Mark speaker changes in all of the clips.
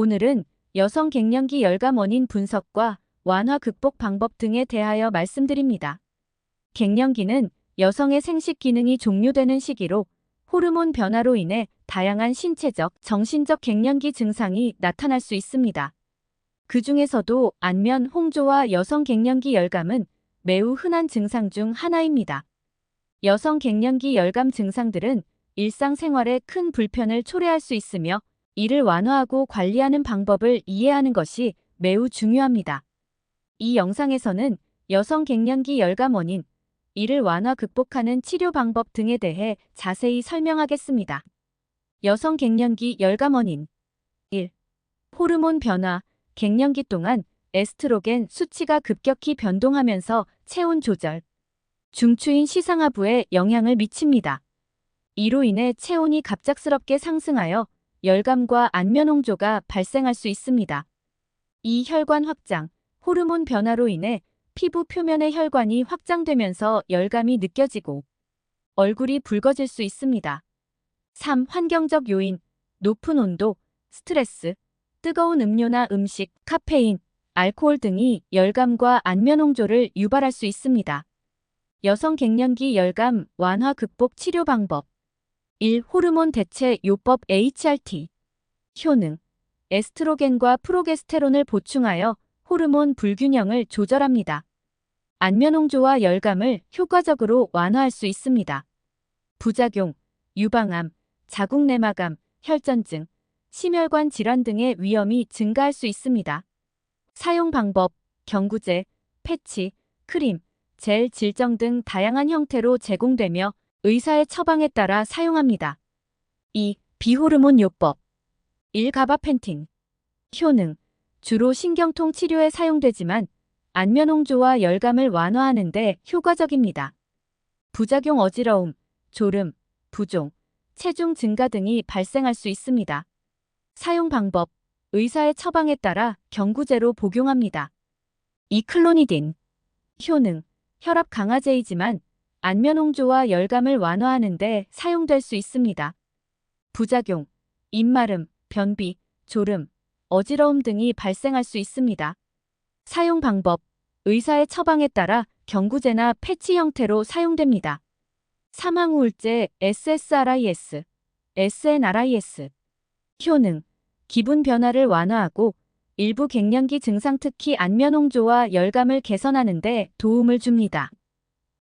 Speaker 1: 오늘은 여성 갱년기 열감 원인 분석과 완화 극복 방법 등에 대하여 말씀드립니다. 갱년기는 여성의 생식 기능이 종료되는 시기로 호르몬 변화로 인해 다양한 신체적, 정신적 갱년기 증상이 나타날 수 있습니다. 그 중에서도 안면 홍조와 여성 갱년기 열감은 매우 흔한 증상 중 하나입니다. 여성 갱년기 열감 증상들은 일상생활에 큰 불편을 초래할 수 있으며 이를 완화하고 관리하는 방법을 이해하는 것이 매우 중요합니다. 이 영상에서는 여성 갱년기 열감 원인, 이를 완화 극복하는 치료 방법 등에 대해 자세히 설명하겠습니다. 여성 갱년기 열감 원인 1. 호르몬 변화, 갱년기 동안 에스트로겐 수치가 급격히 변동하면서 체온 조절, 중추인 시상하부에 영향을 미칩니다. 이로 인해 체온이 갑작스럽게 상승하여 열감과 안면 홍조가 발생할 수 있습니다. 이 혈관 확장, 호르몬 변화로 인해 피부 표면의 혈관이 확장되면서 열감이 느껴지고 얼굴이 붉어질 수 있습니다. 3. 환경적 요인, 높은 온도, 스트레스, 뜨거운 음료나 음식, 카페인, 알코올 등이 열감과 안면 홍조를 유발할 수 있습니다. 여성 갱년기 열감 완화 극복 치료 방법 1. 호르몬 대체 요법 HRT 효능 에스트로겐과 프로게스테론을 보충하여 호르몬 불균형을 조절합니다. 안면홍조와 열감을 효과적으로 완화할 수 있습니다. 부작용, 유방암, 자궁내막암, 혈전증, 심혈관 질환 등의 위험이 증가할 수 있습니다. 사용 방법, 경구제, 패치, 크림, 젤 질정 등 다양한 형태로 제공되며 의사의 처방에 따라 사용합니다. 2. 비호르몬 요법 1. 가바펜틴 효능 주로 신경통 치료에 사용되지만 안면 홍조와 열감을 완화하는 데 효과적입니다. 부작용 어지러움, 졸음, 부종, 체중 증가 등이 발생할 수 있습니다. 사용 방법 의사의 처방에 따라 경구제로 복용합니다. 2. 클로니딘 효능 혈압 강화제이지만 안면 홍조와 열감을 완화하는 데 사용될 수 있습니다. 부작용, 입마름, 변비, 졸음, 어지러움 등이 발생할 수 있습니다. 사용 방법, 의사의 처방에 따라 경구제나 패치 형태로 사용됩니다. 사망 우울제 SSRIS, SNRIS 효능, 기분 변화를 완화하고 일부 갱년기 증상 특히 안면 홍조와 열감을 개선하는 데 도움을 줍니다.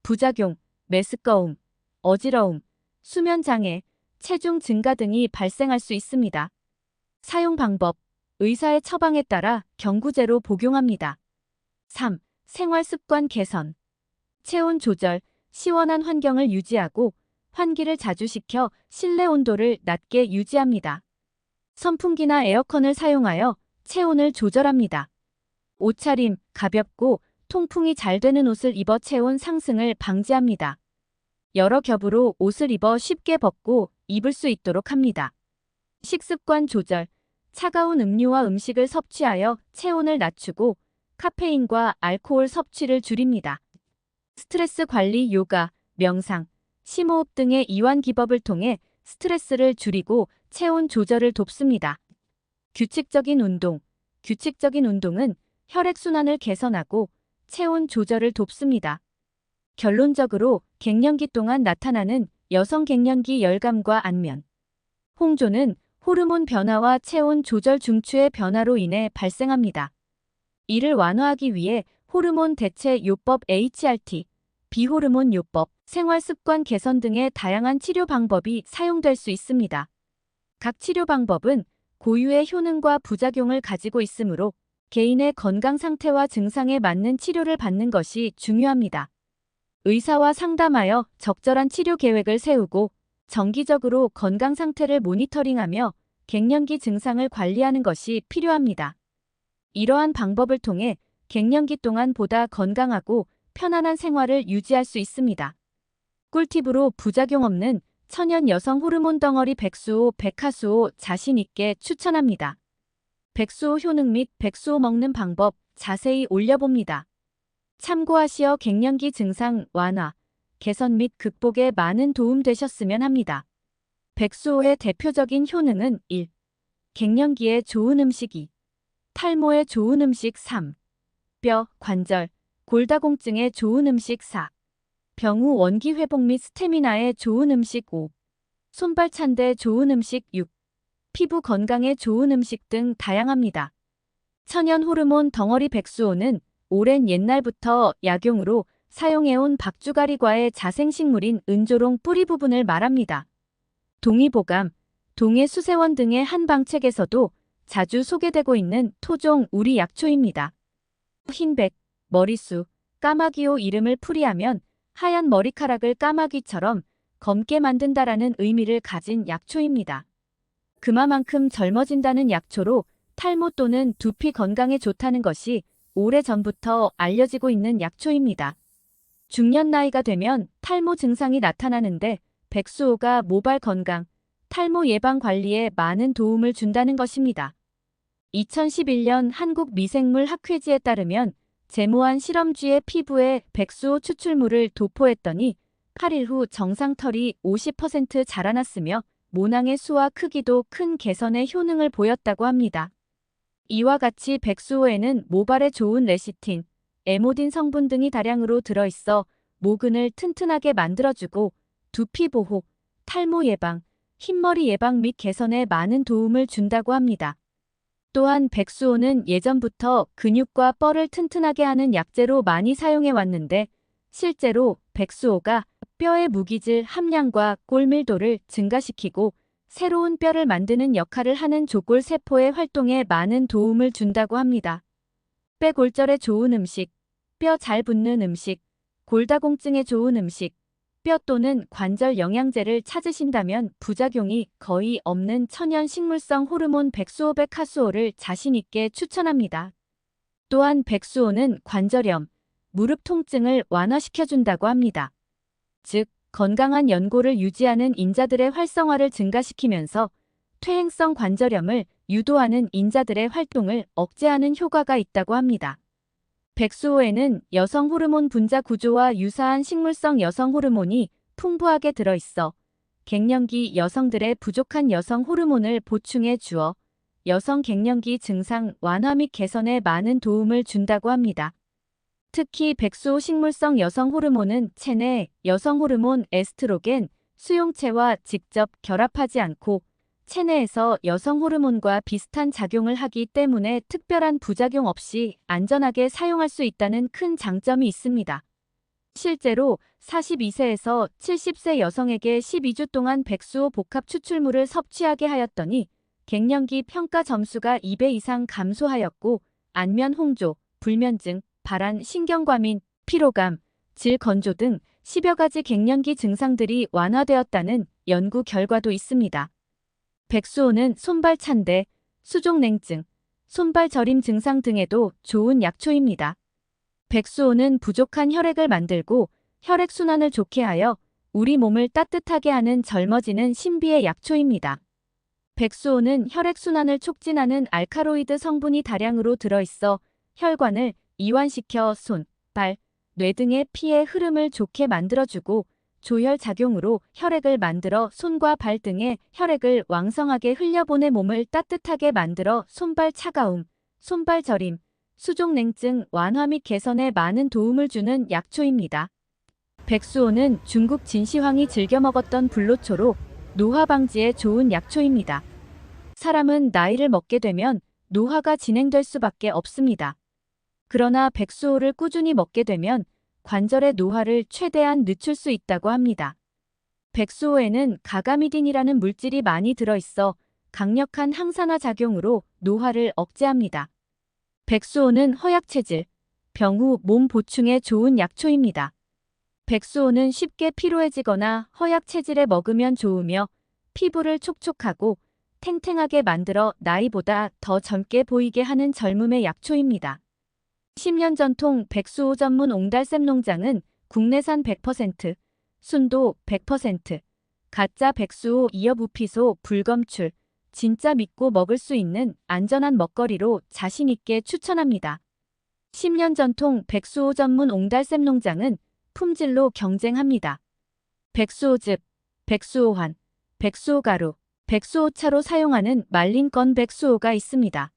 Speaker 1: 부작용, 메스꺼움, 어지러움, 수면 장애, 체중 증가 등이 발생할 수 있습니다. 사용 방법, 의사의 처방에 따라 경구제로 복용합니다. 3. 생활 습관 개선. 체온 조절, 시원한 환경을 유지하고 환기를 자주 시켜 실내 온도를 낮게 유지합니다. 선풍기나 에어컨을 사용하여 체온을 조절합니다. 옷차림, 가볍고 통풍이 잘 되는 옷을 입어 체온 상승을 방지합니다. 여러 겹으로 옷을 입어 쉽게 벗고 입을 수 있도록 합니다. 식습관 조절, 차가운 음료와 음식을 섭취하여 체온을 낮추고 카페인과 알코올 섭취를 줄입니다. 스트레스 관리 요가, 명상, 심호흡 등의 이완 기법을 통해 스트레스를 줄이고 체온 조절을 돕습니다. 규칙적인 운동, 규칙적인 운동은 혈액순환을 개선하고 체온 조절을 돕습니다. 결론적으로 갱년기 동안 나타나는 여성 갱년기 열감과 안면. 홍조는 호르몬 변화와 체온 조절 중추의 변화로 인해 발생합니다. 이를 완화하기 위해 호르몬 대체 요법 HRT, 비호르몬 요법, 생활 습관 개선 등의 다양한 치료 방법이 사용될 수 있습니다. 각 치료 방법은 고유의 효능과 부작용을 가지고 있으므로 개인의 건강 상태와 증상에 맞는 치료를 받는 것이 중요합니다. 의사와 상담하여 적절한 치료 계획을 세우고 정기적으로 건강 상태를 모니터링하며 갱년기 증상을 관리하는 것이 필요합니다. 이러한 방법을 통해 갱년기 동안 보다 건강하고 편안한 생활을 유지할 수 있습니다. 꿀팁으로 부작용 없는 천연 여성 호르몬 덩어리 백수호 백화수호 자신 있게 추천합니다. 백수호 효능 및 백수호 먹는 방법 자세히 올려봅니다. 참고하시어 갱년기 증상 완화, 개선 및 극복에 많은 도움 되셨으면 합니다. 백수호의 대표적인 효능은 1. 갱년기에 좋은 음식 2. 탈모에 좋은 음식 3. 뼈, 관절, 골다공증에 좋은 음식 4. 병우 원기 회복 및 스태미나에 좋은 음식 5. 손발 찬데 좋은 음식 6. 피부 건강에 좋은 음식 등 다양합니다. 천연 호르몬 덩어리 백수호는 오랜 옛날부터 약용으로 사용해온 박주가리과의 자생식물인 은조롱 뿌리 부분을 말합니다. 동의보감, 동해 수세원 등의 한방책에서도 자주 소개되고 있는 토종 우리 약초입니다. 흰백, 머리수, 까마귀호 이름을 풀이하면 하얀 머리카락을 까마귀처럼 검게 만든다라는 의미를 가진 약초입니다. 그마만큼 젊어진다는 약초로 탈모 또는 두피 건강에 좋다는 것이 오래전부터 알려지고 있는 약초입니다. 중년 나이가 되면 탈모 증상이 나타나는데 백수호가 모발 건강, 탈모 예방 관리에 많은 도움을 준다는 것입니다. 2011년 한국 미생물 학회지에 따르면 제모한 실험쥐의 피부에 백수호 추출물을 도포했더니 8일 후 정상털이 50% 자라났으며 모낭의 수와 크기도 큰 개선의 효능을 보였다고 합니다. 이와 같이 백수호에는 모발에 좋은 레시틴, 에모딘 성분 등이 다량으로 들어있어 모근을 튼튼하게 만들어주고 두피 보호, 탈모 예방, 흰머리 예방 및 개선에 많은 도움을 준다고 합니다. 또한 백수호는 예전부터 근육과 뼈를 튼튼하게 하는 약재로 많이 사용해 왔는데 실제로 백수호가 뼈의 무기질 함량과 골밀도를 증가시키고 새로운 뼈를 만드는 역할을 하는 조골 세포의 활동에 많은 도움을 준다고 합니다. 뼈골절에 좋은 음식, 뼈 잘 붙는 음식, 골다공증에 좋은 음식, 뼈 또는 관절 영양제를 찾으신다면 부작용이 거의 없는 천연 식물성 호르몬 백수호백 하수호를 자신있게 추천합니다. 또한 백수호는 관절염, 무릎 통증을 완화시켜준다고 합니다. 즉, 건강한 연골을 유지하는 인자들의 활성화를 증가시키면서 퇴행성 관절염을 유도하는 인자들의 활동을 억제하는 효과가 있다고 합니다. 백수호에는 여성 호르몬 분자 구조와 유사한 식물성 여성 호르몬이 풍부하게 들어있어 갱년기 여성들의 부족한 여성 호르몬을 보충해 주어 여성 갱년기 증상 완화 및 개선에 많은 도움을 준다고 합니다. 특히 백수호 식물성 여성 호르몬은 체내 여성 호르몬 에스트로겐 수용체와 직접 결합하지 않고 체내에서 여성 호르몬과 비슷한 작용을 하기 때문에 특별한 부작용 없이 안전하게 사용할 수 있다는 큰 장점이 있습니다. 실제로 42세에서 70세 여성에게 12주 동안 백수호 복합 추출물을 섭취하게 하였더니 갱년기 평가 점수가 2배 이상 감소하였고 안면 홍조, 불면증, 발한 신경과민, 피로감, 질 건조 등 10여 가지 갱년기 증상들이 완화되었다는 연구 결과도 있습니다. 백수호는 손발 찬데, 수족냉증, 손발 저림 증상 등에도 좋은 약초입니다. 백수호는 부족한 혈액을 만들고 혈액순환을 좋게 하여 우리 몸을 따뜻하게 하는 젊어지는 신비의 약초입니다. 백수호는 혈액순환을 촉진하는 알카로이드 성분이 다량으로 들어있어 혈관을 이완시켜 손, 발, 뇌 등의 피의 흐름을 좋게 만들어주고 조혈 작용으로 혈액을 만들어 손과 발 등에 혈액을 왕성하게 흘려보내 몸을 따뜻하게 만들어 손발 차가움, 손발 저림, 수족냉증 완화 및 개선에 많은 도움을 주는 약초입니다. 백수호는 중국 진시황이 즐겨 먹었던 불로초로 노화 방지에 좋은 약초입니다. 사람은 나이를 먹게 되면 노화가 진행될 수밖에 없습니다. 그러나 백수호를 꾸준히 먹게 되면 관절의 노화를 최대한 늦출 수 있다고 합니다. 백수호에는 가가미딘이라는 물질이 많이 들어있어 강력한 항산화 작용으로 노화를 억제합니다. 백수호는 허약체질, 병후 몸 보충에 좋은 약초입니다. 백수호는 쉽게 피로해지거나 허약체질에 먹으면 좋으며 피부를 촉촉하고 탱탱하게 만들어 나이보다 더 젊게 보이게 하는 젊음의 약초입니다. 10년 전통 백수호 전문 옹달샘 농장은 국내산 100%, 순도 100%, 가짜 백수호 이어부피소 불검출, 진짜 믿고 먹을 수 있는 안전한 먹거리로 자신있게 추천합니다. 10년 전통 백수호 전문 옹달샘 농장은 품질로 경쟁합니다. 백수호즙, 백수호환, 백수호가루, 백수호차로 사용하는 말린 건 백수호가 있습니다.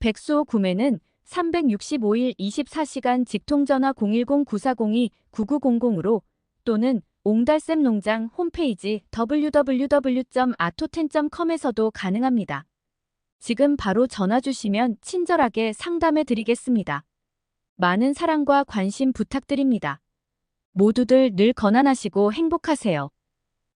Speaker 1: 백수호 구매는 365일 24시간 직통전화 010-9402-9900으로 또는 옹달샘 농장 홈페이지 www.ato텐.com에서도 가능합니다. 지금 바로 전화 주시면 친절하게 상담해 드리겠습니다. 많은 사랑과 관심 부탁드립니다. 모두들 늘 건안하시고 행복하세요.